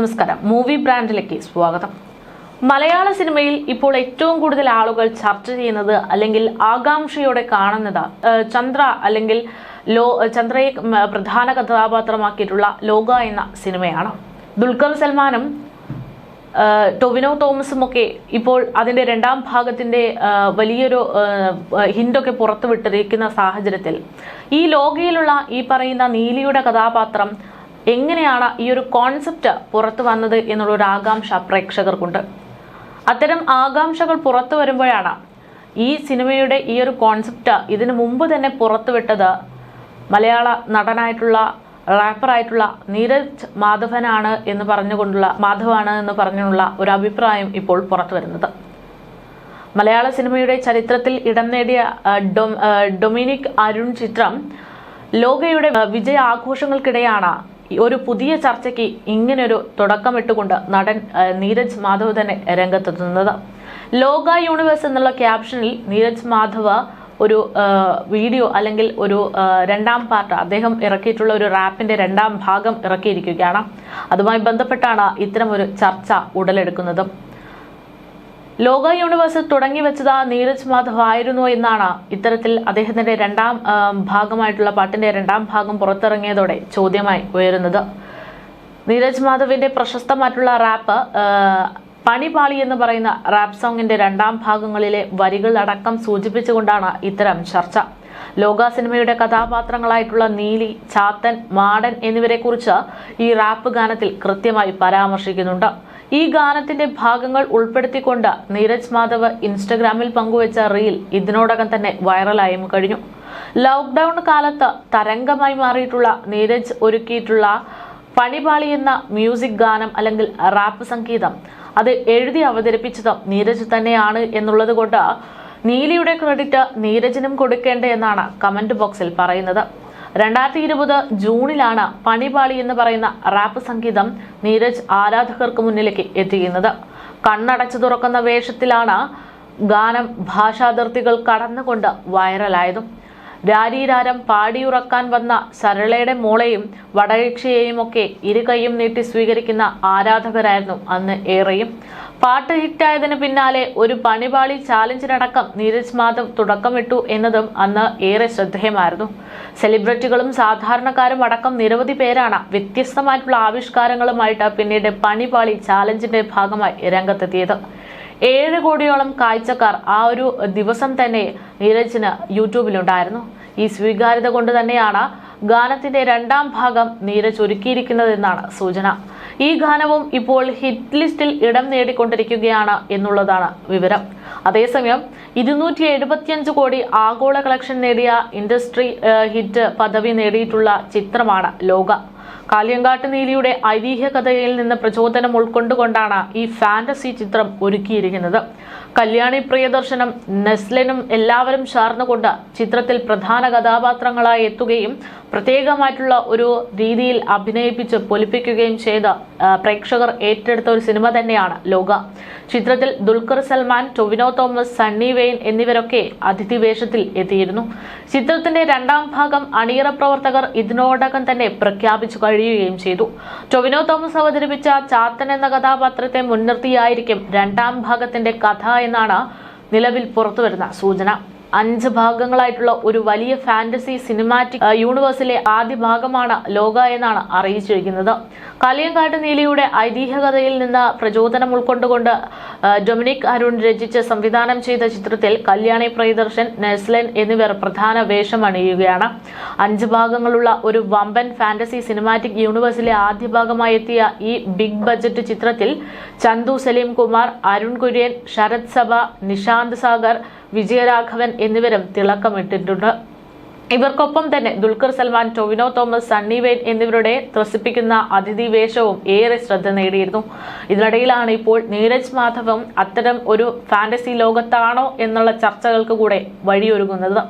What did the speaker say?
നമസ്കാരം. മൂവി ബ്രാൻഡിലേക്ക് സ്വാഗതം. മലയാള സിനിമയിൽ ഇപ്പോൾ ഏറ്റവും കൂടുതൽ ആളുകൾ ചർച്ച ചെയ്യുന്നത് അല്ലെങ്കിൽ ആകാംക്ഷയോടെ കാണുന്നത് ചന്ദ്ര അല്ലെങ്കിൽ ലോ ചന്ദ്രയെ പ്രധാന കഥാപാത്രമാക്കിയിട്ടുള്ള ലോക എന്ന സിനിമയാണ്. ദുൽഖർ സൽമാനും ടൊവിനോ തോമസും ഒക്കെ ഇപ്പോൾ അതിന്റെ രണ്ടാം ഭാഗത്തിന്റെ വലിയൊരു ഹിൻഡൊക്കെ പുറത്തുവിട്ടിരിക്കുന്ന സാഹചര്യത്തിൽ ഈ ലോകയിലുള്ള ഈ പറയുന്ന നീലിയുടെ കഥാപാത്രം എങ്ങനെയാണ് ഈ ഒരു കോൺസെപ്റ്റ് പുറത്തു വന്നത് എന്നുള്ളൊരു ആകാംക്ഷ പ്രേക്ഷകർക്കുണ്ട്. അത്തരം ആകാംക്ഷകൾ പുറത്തു വരുമ്പോഴാണ് ഈ സിനിമയുടെ ഈ ഒരു കോൺസെപ്റ്റ് ഇതിനു മുമ്പ് തന്നെ പുറത്തുവിട്ടത് മലയാള നടനായിട്ടുള്ള റാപ്പറായിട്ടുള്ള നീരജ് മാധവനാണ് എന്ന് പറഞ്ഞുകൊണ്ടുള്ള മാധവാണ് എന്ന് പറഞ്ഞുള്ള ഒരു അഭിപ്രായം ഇപ്പോൾ പുറത്തു വരുന്നത്. മലയാള സിനിമയുടെ ചരിത്രത്തിൽ ഇടം നേടിയ ഡൊമിനിക് അരുൺ ചിത്രം ലോകയുടെ വിജയ ആഘോഷങ്ങൾക്കിടെയാണ് ഒരു പുതിയ ചർച്ചയ്ക്ക് ഇങ്ങനൊരു തുടക്കമിട്ടുകൊണ്ട് നടൻ നീരജ് മാധവ് തന്നെ രംഗത്തെത്തുന്നത് ലോക യൂണിവേഴ്സ് എന്നുള്ള ക്യാപ്ഷനിൽ നീരജ് മാധവ് ഒരു വീഡിയോ അല്ലെങ്കിൽ ഒരു രണ്ടാം പാർട്ട് അദ്ദേഹം ഇറക്കിയിട്ടുള്ള ഒരു റാപ്പിന്റെ രണ്ടാം ഭാഗം ഇറക്കിയിരിക്കുകയാണ്. അതുമായി ബന്ധപ്പെട്ടാണ് ഇത്തരം ഒരു ചർച്ച ഉടലെടുക്കുന്നത്. ലോക യൂണിവേഴ്സിൽ തുടങ്ങി വെച്ചത് നീരജ് മാധവ് ആയിരുന്നു എന്നാണ് ഇത്തരത്തിൽ അദ്ദേഹത്തിന്റെ രണ്ടാം ഭാഗമായിട്ടുള്ള പാട്ടിന്റെ രണ്ടാം ഭാഗം പുറത്തിറങ്ങിയതോടെ ചോദ്യമായി ഉയരുന്നത്. നീരജ് മാധവിന്റെ പ്രശസ്തമായിട്ടുള്ള റാപ്പ് പണിപാളി എന്ന് പറയുന്ന റാപ്പ് സോങ്ങിന്റെ രണ്ടാം ഭാഗങ്ങളിലെ വരികൾ അടക്കം സൂചിപ്പിച്ചുകൊണ്ടാണ് ഇത്തരം ചർച്ച. ലോക സിനിമയുടെ കഥാപാത്രങ്ങളായിട്ടുള്ള നീലി ചാത്തൻ മാടൻ എന്നിവരെക്കുറിച്ച് ഈ റാപ്പ് ഗാനത്തിൽ കൃത്യമായി പരാമർശിക്കുന്നുണ്ട്. ഈ ഗാനത്തിന്റെ ഭാഗങ്ങൾ ഉൾപ്പെടുത്തിക്കൊണ്ട് നീരജ് മാധവ് ഇൻസ്റ്റഗ്രാമിൽ പങ്കുവച്ച റീൽ ഇതിനോടകം തന്നെ വൈറലായും കഴിഞ്ഞു. ലോക്ക്ഡൌൺ കാലത്ത് തരംഗമായി മാറിയിട്ടുള്ള നീരജ് ഒരുക്കിയിട്ടുള്ള പണിപാളി എന്ന മ്യൂസിക് ഗാനം അല്ലെങ്കിൽ റാപ്പ് സംഗീതം അത് എഴുതി അവതരിപ്പിച്ചത് നീരജ് തന്നെയാണ് എന്നുള്ളത് കൊണ്ട് നീലിയുടെ ക്രെഡിറ്റ് നീരജിനും കൊടുക്കേണ്ട എന്നാണ് കമന്റ് ബോക്സിൽ പറയുന്നത്. രണ്ടായിരത്തി ഇരുപത് ജൂണിലാണ് പണിപാളി എന്ന് പറയുന്ന റാപ്പ് സംഗീതം നീരജ് ആരാധകർക്ക് മുന്നിലേക്ക് എത്തിക്കുന്നത് കണ്ണടച്ചു തുറക്കുന്ന വേഷത്തിലാണ് ഗാനം ഭാഷാതിർത്തികൾ കടന്നുകൊണ്ട് വൈറലായതും. രാരീരാരം പാടിയുറക്കാൻ വന്ന സരളയുടെ മോളെയും വടകക്ഷിയെയും ഒക്കെ ഇരു കൈയും നീട്ടി സ്വീകരിക്കുന്ന ആരാധകരായിരുന്നു അന്ന് ഏറെയും. പാട്ട് ഹിറ്റായതിനു പിന്നാലെ ഒരു പണിപാളി ചാലഞ്ചിനടക്കം നീരജ് മാധവ് തുടക്കമിട്ടു എന്നതും അന്ന് ഏറെ ശ്രദ്ധേയമായിരുന്നു. സെലിബ്രിറ്റികളും സാധാരണക്കാരും അടക്കം നിരവധി പേരാണ് വ്യത്യസ്തമായിട്ടുള്ള ആവിഷ്കാരങ്ങളുമായിട്ട് പിന്നീട് പണിപാളി ചാലഞ്ചിന്റെ ഭാഗമായി രംഗത്തെത്തിയത്. ഏഴ് കോടിയോളം കാഴ്ചക്കാർ ആ ഒരു ദിവസം തന്നെ നീരജിന് യൂട്യൂബിലുണ്ടായിരുന്നു. ഈ സ്വീകാര്യത കൊണ്ട് തന്നെയാണ് ഗാനത്തിന്റെ രണ്ടാം ഭാഗം നീരജ് ഒരുക്കിയിരിക്കുന്നതെന്നാണ് സൂചന. ഈ ഗാനവും ഇപ്പോൾ ഹിറ്റ് ലിസ്റ്റിൽ ഇടം നേടിക്കൊണ്ടിരിക്കുകയാണ് എന്നുള്ളതാണ് വിവരം. അതേസമയം ഇരുന്നൂറ്റി എഴുപത്തിയഞ്ച് കോടി ആഗോള കളക്ഷൻ നേടിയ ഇൻഡസ്ട്രി ഹിറ്റ് പദവി നേടിയിട്ടുള്ള ചിത്രമാണ് ലോക. കാളിയങ്കാട്ട് നീലിയുടെ ഐതിഹ്യ കഥയിൽ നിന്ന് പ്രചോദനം ഉൾക്കൊണ്ടുകൊണ്ടാണ് ഈ ഫാന്റസി ചിത്രം ഒരുക്കിയിരിക്കുന്നത്. കല്യാണി പ്രിയദർശനം നെസ്ലിനും എല്ലാവരും ചേർന്നുകൊണ്ട് ചിത്രത്തിൽ പ്രധാന കഥാപാത്രങ്ങളായി എത്തുകയും പ്രത്യേകമായിട്ടുള്ള ഒരു രീതിയിൽ അഭിനയിപ്പിച്ച് പൊലിപ്പിക്കുകയും ചെയ്ത പ്രേക്ഷകർ ഏറ്റെടുത്ത ഒരു സിനിമ തന്നെയാണ് ലോക. ചിത്രത്തിൽ ദുൽഖർ സൽമാൻ ടൊവിനോ തോമസ് സണ്ണി വെയിൻ എന്നിവരൊക്കെ അതിഥി വേഷത്തിൽ എത്തിയിരുന്നു. ചിത്രത്തിന്റെ രണ്ടാം ഭാഗം അണിയറ പ്രവർത്തകർ ഇതിനോടകം തന്നെ പ്രഖ്യാപിച്ചു കഴിയുകയും ചെയ്തു. ടൊവിനോ തോമസ് അവതരിപ്പിച്ച ചാത്തൻ എന്ന കഥാപാത്രത്തെ മുൻനിർത്തിയായിരിക്കും രണ്ടാം ഭാഗത്തിന്റെ കഥ എന്നാണ് നിലവിൽ പുറത്തുവരുന്ന സൂചന. അഞ്ച് ഭാഗങ്ങളായിട്ടുള്ള ഒരു വലിയ ഫാന്റസി സിനിമാറ്റിക് യൂണിവേഴ്സിലെ ആദ്യ ഭാഗമാണ് ലോക എന്നാണ് അറിയിച്ചിരിക്കുന്നത്. കലിയങ്കാട്ട് നീലിയുടെ ഐതിഹ്യകഥയിൽ നിന്ന് പ്രചോദനം ഉൾക്കൊണ്ടുകൊണ്ട് ഡൊമിനിക് അരുൺ രചിച്ച് സംവിധാനം ചെയ്ത ചിത്രത്തിൽ കല്യാണി പ്രിയദർശൻ നെസ്ലൻ എന്നിവർ പ്രധാന വേഷം അണിയുകയാണ്. അഞ്ച് ഭാഗങ്ങളുള്ള ഒരു വമ്പൻ ഫാന്റസി സിനിമാറ്റിക് യൂണിവേഴ്സിലെ ആദ്യ ഭാഗമായി എത്തിയ ഈ ബിഗ് ബജറ്റ് ചിത്രത്തിൽ ചന്തു സലീം കുമാർ അരുൺ കുര്യൻ ശരത് സഭ നിഷാന്ത് സാഗർ വിജയരാഘവൻ എന്നിവരും തിളക്കമിട്ടിട്ടുണ്ട്. ഇവർക്കൊപ്പം തന്നെ ദുൽഖർ സൽമാൻ ടൊവിനോ തോമസ് സണ്ണി വെയിൻ എന്നിവരുടെ ത്രസിപ്പിക്കുന്ന അതിഥി വേഷവും ഏറെ ശ്രദ്ധ നേടിയിരുന്നു. ഇതിനിടയിലാണ് ഇപ്പോൾ നീരജ് മാധവം അത്തരം ഒരു ഫാന്റസി ലോകത്താണോ എന്നുള്ള ചർച്ചകൾക്ക് കൂടെ വഴിയൊരുങ്ങുന്നത്.